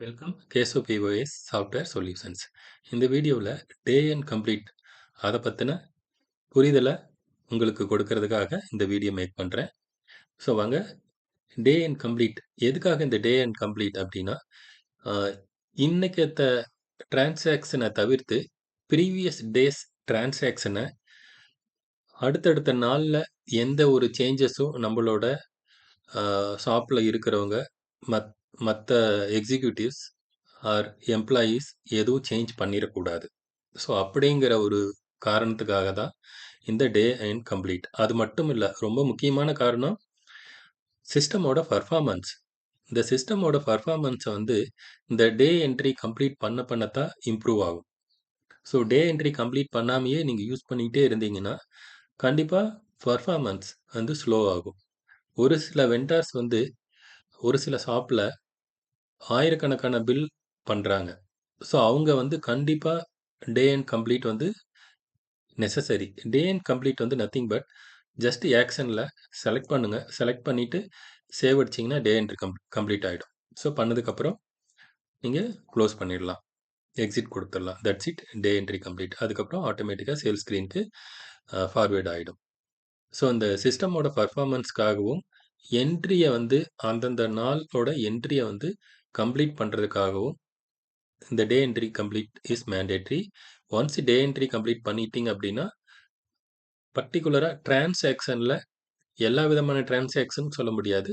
Welcome Keso POS software solutions இந்த வீடியோவில் day and complete அதை பற்றின புரிதலை உங்களுக்கு கொடுக்கறதுக்காக இந்த வீடியோ மேக் பண்ணுறேன் ஸோ வாங்க டே அண்ட் கம்ப்ளீட் எதுக்காக இந்த டே அண்ட் கம்ப்ளீட் அப்படின்னா இன்னைக்கத்த டிரான்சாக்ஷனை தவிர்த்து ப்ரீவியஸ் டேஸ் டிரான்சாக்ஷனை அடுத்தடுத்த நாளில் எந்த ஒரு சேஞ்சஸும் நம்மளோட ஷாப்பில் இருக்கிறவங்க மத் மற்ற எக்ஸிக்யூட்டிவ்ஸ் ஆர் எம்ப்ளாயீஸ் எதுவும் சேஞ்ச் பண்ணிடக்கூடாது. ஸோ அப்படிங்கிற ஒரு காரணத்துக்காக தான் இந்த டே அண்ட் கம்ப்ளீட் அது மட்டும் இல்லை ரொம்ப முக்கியமான காரணம் சிஸ்டமோட பர்ஃபார்மன்ஸ் இந்த சிஸ்டமோட பர்ஃபார்மன்ஸை வந்து இந்த டே என்ட்ரி கம்ப்ளீட் பண்ண பண்ணத்தான் இம்ப்ரூவ் ஆகும். ஸோ டே என்ட்ரி கம்ப்ளீட் பண்ணாமையே நீங்கள் யூஸ் பண்ணிக்கிட்டே இருந்தீங்கன்னா கண்டிப்பாக பர்ஃபார்மன்ஸ் வந்து ஸ்லோ ஆகும். ஒரு சில வெண்டார்ஸ் வந்து ஒரு சில ஷாப்பில் ஆயிரக்கணக்கான பில் பண்ணுறாங்க ஸோ அவங்க வந்து கண்டிப்பாக டே அண்ட் கம்ப்ளீட் வந்து நெசசரி டே அண்ட் கம்ப்ளீட் வந்து நத்திங் பட் ஜஸ்ட் ஆக்ஷனில் செலக்ட் பண்ணுங்கள் செலக்ட் பண்ணிவிட்டு சேவ் அடிச்சிங்கன்னா டே அண்ட் கம் கம்ப்ளீட் ஆகிடும் ஸோ பண்ணதுக்கப்புறம் நீங்கள் க்ளோஸ் பண்ணிடலாம். எக்ஸிட் கொடுத்துடலாம். That's it day entry complete அதுக்கப்புறம் ஆட்டோமேட்டிக்காக சேல் ஸ்க்ரீனுக்கு ஃபார்வேர்ட் ஆகிடும் ஸோ இந்த சிஸ்டமோட பர்ஃபார்மன்ஸ்க்காகவும் என்ட்ரியை வந்து அந்தந்த நாளோட என்ட்ரியை வந்து கம்ப்ளீட் பண்ணுறதுக்காகவும் இந்த day entry complete is mandatory once day entry complete பண்ணிட்டீங்க அப்படின்னா பர்டிகுலராக டிரான்சாக்ஷனில் எல்லா விதமான டிரான்சாக்ஷன் சொல்ல முடியாது.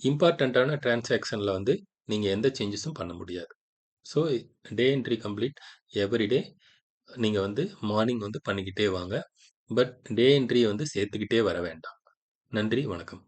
இம்பார்ட்டண்ட்டான டிரான்சாக்ஷனில் வந்து நீங்கள் எந்த சேஞ்சஸும் பண்ண முடியாது. So day entry complete everyday நீங்கள் வந்து மார்னிங் வந்து பண்ணிக்கிட்டே வாங்க. பட் டே என்ட்ரியை வந்து சேர்த்துக்கிட்டே வர வேண்டாம். நன்றி வணக்கம்.